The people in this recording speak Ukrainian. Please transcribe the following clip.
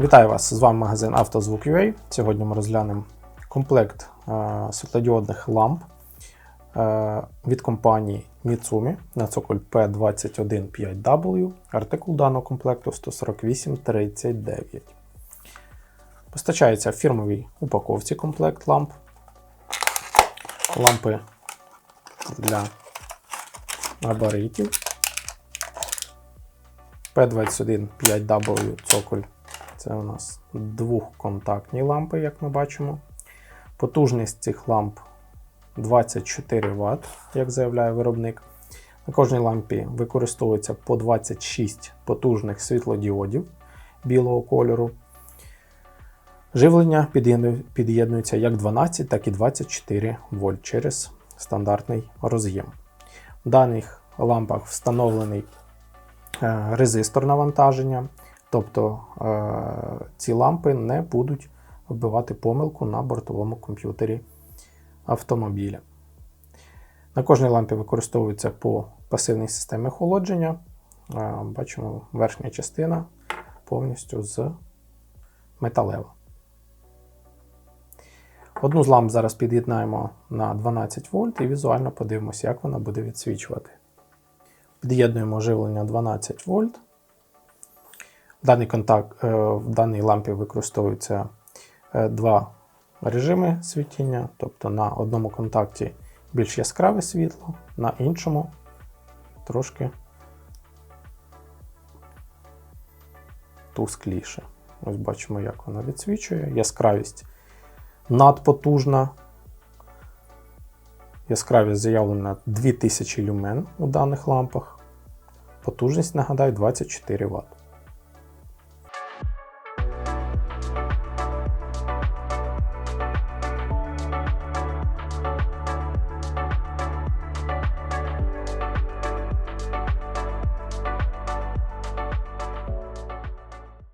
Вітаю вас! З вами магазин «Автозвук.UA». Сьогодні ми розглянемо комплект е, світлодіодних ламп е, від компанії Mitsumi на цоколь P215W. Артикул даного комплекту 14839. Постачається в фірмовій упаковці комплект ламп. Лампи для габаритів. P215W цоколь. Це у нас двохконтактні лампи, як ми бачимо. Потужність цих ламп 24 Вт, як заявляє виробник. На кожній лампі використовується по 26 потужних світлодіодів білого кольору. Живлення під'єднується як 12, так і 24 вольт через стандартний роз'єм. В даних лампах встановлений е, резистор навантаження, тобто е, ці лампи не будуть вбивати помилку на бортовому комп'ютері автомобіля. На кожній лампі використовується по пасивній системі охолодження. Е, Бачимо, верхня частина повністю з металева. Одну з ламп зараз під'єднаємо на 12 вольт і візуально подивимося, як вона буде відсвічувати. Під'єднуємо живлення 12 вольт. В даний контакт, е, в даній лампі використовуються е, два режими світіння, тобто на одному контакті більш яскраве світло, на іншому трошки тускліше. Ось бачимо, як вона відсвічує. Яскравість надпотужна. Яскравість заявлена 2000 люмен у даних лампах. Потужність, нагадаю, 24 Вт.